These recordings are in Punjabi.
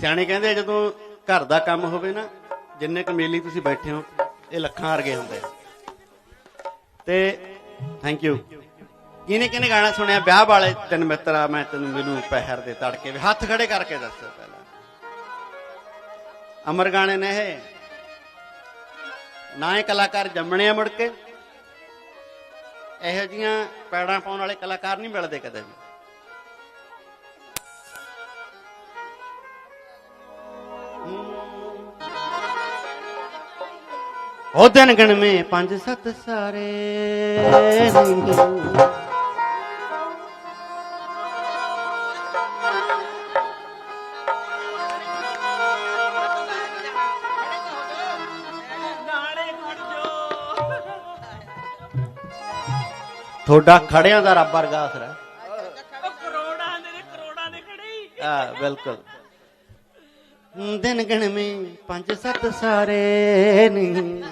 ਸਿਆਣੇ ਕਹਿੰਦੇ ਜਦੋਂ ਘਰ ਦਾ ਕੰਮ ਹੋਵੇ ਨਾ, ਜਿੰਨੇ ਕੁ ਮੇਲੀ ਤੁਸੀਂ ਬੈਠੇ ਹੋ, ਇਹ ਲੱਖਾਂ ਵਰਗੇ ਹੁੰਦੇ ਤੇ ਥੈਂਕ ਯੂ ਕਿਹਨੇ ਕਿਹਨੇ ਗਾਣਾ ਸੁਣਿਆ? ਵਿਆਹ ਵਾਲੇ ਤਿੰਨ ਮਿੱਤਰਾ ਮੈਂ ਤੈਨੂੰ ਮੈਨੂੰ ਪਹਿਰ ਦੇ ਤੜਕੇ ਵੀ। ਹੱਥ ਖੜੇ ਕਰਕੇ ਦੱਸੋ ਪਹਿਲਾਂ। ਅਮਰ ਗਾਣੇ ਨੇ ਇਹ। ਨਾ ਇਹ ਕਲਾਕਾਰ ਜੰਮਣੇ ਆ ਮੁੜ ਕੇ। ਇਹੋ ਜੀਆਂ ਪੈੜਾਂ ਪਾਉਣ ਵਾਲੇ ਕਲਾਕਾਰ ਨਹੀਂ ਮਿਲਦੇ ਕਦੇ ਵੀ। ਉਹ ਦਿਨ ਗਣਵੇਂ ਪੰਜ ਸੱਤ ਸਾਰੇ ਜੋ ਤੁਹਾਡਾ ਖੜਿਆਂ ਦਾ ਰੱਬ ਵਰਗਾ ਉਹ ਕਰੋੜਾਂ ਦੇ ਕਰੋੜਾਂ ਦੇ ਖੜੇ ਆ ਬਿਲਕੁਲ। ਦਿਨ ਗਣਵੇਂ ਪੰਜ ਸੱਤ ਸਾਰੇ ਨਹੀਂ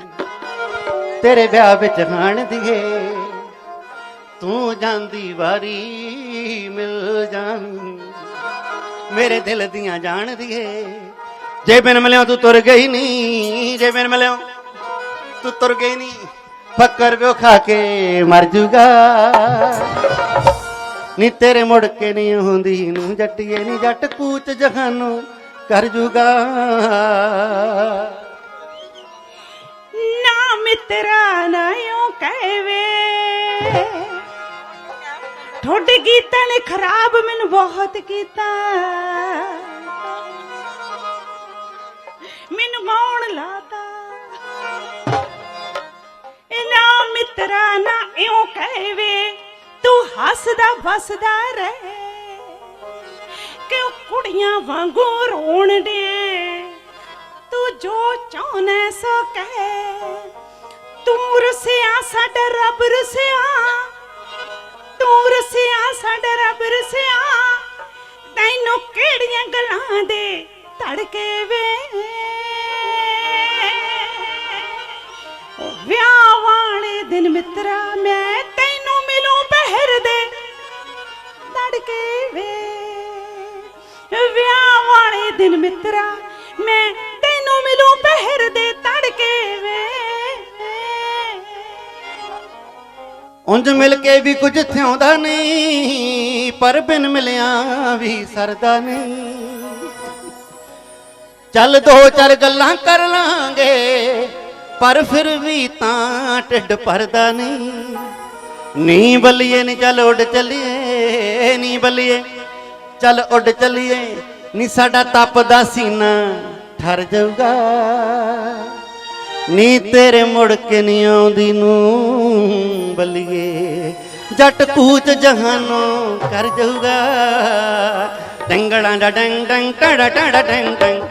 ਤੇਰੇ ਵਿਆਹ ਵਿੱਚ ਹਾਣ ਦੀਏ, ਤੂੰ ਜਾਂਦੀ ਵਾਰੀ ਮਿਲ ਜਾਵੀਂ। ਮੇਰੇ ਦਿਲ ਦੀਆਂ ਜਾਣ ਦੀਏ, ਜੇ ਬਿਨ ਮਿਲਿਆ ਤੂੰ ਤੁਰ ਗਈ ਨਹੀਂ ਜੇ ਬਿਨ ਮਿਲਿਆ ਤੂੰ ਤੁਰ ਗਈ ਨਹੀਂ ਫੱਕਰ ਵਿਓ ਖਾ ਕੇ ਮਰ ਜੂਗਾ। ਨੀ ਤੇਰੇ ਮੁੜ ਕੇ ਨਹੀਂ ਹੁੰਦੀ, ਨੂੰ ਜੱਟੀਏ, ਨੀ ਜੱਟ ਕੂਚ ਜਹਾਨੋਂ ਕਰ ਜੂਗਾ। ਨਾ ਮਿੱਤਰਾ, ਨਾ ਓ ਕਹਿਵੇ। ਤੁਹਾਡੇ ਗੀਤਾਂ ਨੇ ਖਰਾਬ ਮੈਨੂੰ ਬਹੁਤ ਕੀਤਾ। ਮੈਨੂੰ ਗਾਉਣ ਲਾਤਾ। ਇਹ ਨਾ ਮਿੱਤਰਾ, ਨਾ ਇਉਂ ਕਹਿਵੇ। ਤੂੰ ਹੱਸਦਾ, ਵਸਦਾ ਰਹਿ। ਕਿ ਉਹ ਕੁੜੀਆਂ ਵਾਂਗੂ ਰੋਣ ਦੇ ਤੂੰ ਜੋ ਚਾਹਨੇ ਸੋ ਕਹਿ। ਤੂੰ ਰਸਿਆ ਸਾਡਾ ਰੱਬ ਰਸਿਆ। ਤੂੰ ਰਸਿਆ ਸਾਡਾ ਰੱਬ ਰਸਿਆ। ਤੈਨੂੰ ਕਿਹੜੀਆਂ ਗੱਲਾਂ ਦੇ ਧੜਕੇ ਵੇ। ਵਿਆਹ ਵਾਲੇ ਦਿਨ ਮਿੱਤਰਾ, ਮੈਂ ਤੈਨੂੰ ਮਿਲੂ ਪਹਿਰ ਦੇ ਤੜਕੇ ਵੇ। ਵਿਆਹ ਵਾਲੇ ਦਿਨ ਮਿੱਤਰਾ, ਮੈਂ ਤੈਨੂੰ ਮਿਲੂੰ ਪਹਿਰ ਦੇ ਤੜਕੇ ਵੇ। ਉਂਝ ਮਿਲ ਕੇ ਵੀ ਕੁਝ ਥਿਆਉਂਦਾ ਨਹੀਂ, ਪਰ ਬਿਨ ਮਿਲਿਆ ਵੀ ਸਰਦਾ ਨਹੀਂ। ਚੱਲ ਦੋ ਚਾਰ ਗੱਲਾਂ ਕਰ ਲਾਂਗੇ, ਪਰ ਫਿਰ ਵੀ ਤਾਂ ਢਿੱਡ ਭਰਦਾ ਨਹੀਂ। ਨੀ ਬੱਲੀਏ, ਨੀ ਚੱਲ ਉੱਡ ਚੱਲੀਏ, ਨੀ ਬੱਲੀਏ। ਚੱਲ ਉੱਡ ਚੱਲੀਏ, ਨੀ ਸਾਡਾ ਤਪਦਾ ਸੀਨਾ ਠਰ ਜਾਊਗਾ। ਨੀ ਤੇਰੇ ਮੁੜ ਕੇ ਨੀ ਆਉਂਦੀ ਨੂੰ ਬਲੀਏ, ਜੱਟ ਕੂਚ ਜਹਾਨੋਂ ਕਰ ਜਾਊਗਾ। ਡੰਗੜਾਂ ਦਾ ਡੰਗ ਡੰਗ, ਟੜਾ ਟੜਾ ਡੰਗ ਡੰਗ।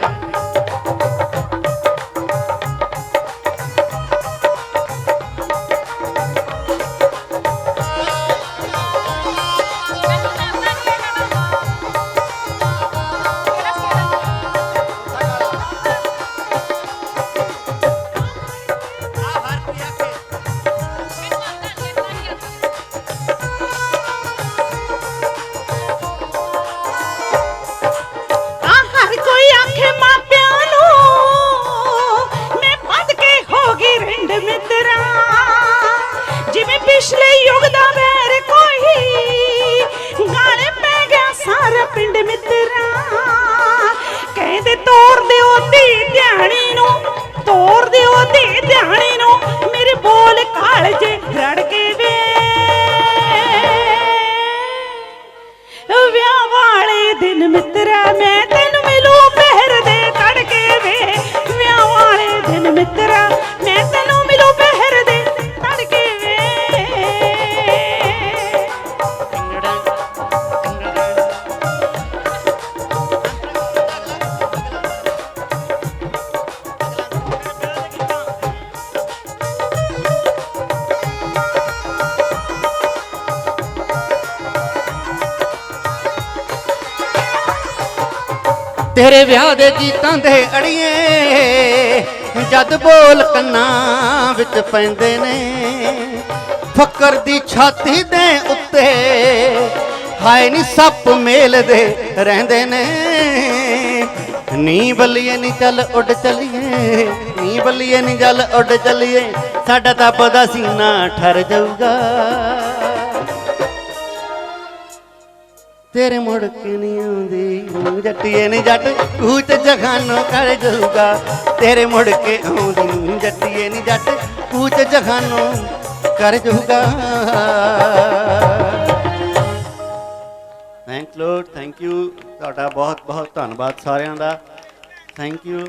ਤੇਰੇ ਵਿਆਹ ਦੇ ਗੀਤਾਂ ਦੇ ਅੜੀਏ, ਜਦ ਬੋਲ ਕੰਨਾਂ ਵਿੱਚ ਪੈਂਦੇ ਨੇ। ਫੱਕਰ ਦੀ ਛਾਤੀ ਦੇ ਉੱਤੇ ਹਾਏ ਨੀ ਸੱਪ ਮੇਲਦੇ ਰਹਿੰਦੇ ਨੇ। ਨੀ ਬੱਲੀਏ ਨੀ ਚੱਲ ਉੱਡ ਚੱਲੀਏ ਨੀ ਬੱਲੀਏ ਨੀ ਚੱਲ ਉੱਡ ਚੱਲੀਏ, ਸਾਡਾ ਤਾਂ ਤਪਦਾ ਸੀਨਾ ਠਰ ਜਾਊਗਾ। ਤੇਰੇ ਮੁੜ ਕੇ ਨਹੀਂ ਆਉਂਦੀ। ਜੱਟੀਏ ਨੀ ਜੱਟ ਕੂਚ ਜਖਾਨੋ ਕਰ ਜਾਊਗਾ। ਤੇਰੇ ਮੁੜ ਕੇ ਆਉਂਦੀ ਜੱਟੀਏ ਨੀ ਜੱਟ ਕੂਚ ਜਖਾਨੋ ਕਰ ਜਾਊਗਾ। ਥੈਂਕ ਲੋਡ ਥੈਂਕ ਯੂ ਤੁਹਾਡਾ ਬਹੁਤ ਬਹੁਤ ਧੰਨਵਾਦ ਸਾਰਿਆਂ ਦਾ। Thank you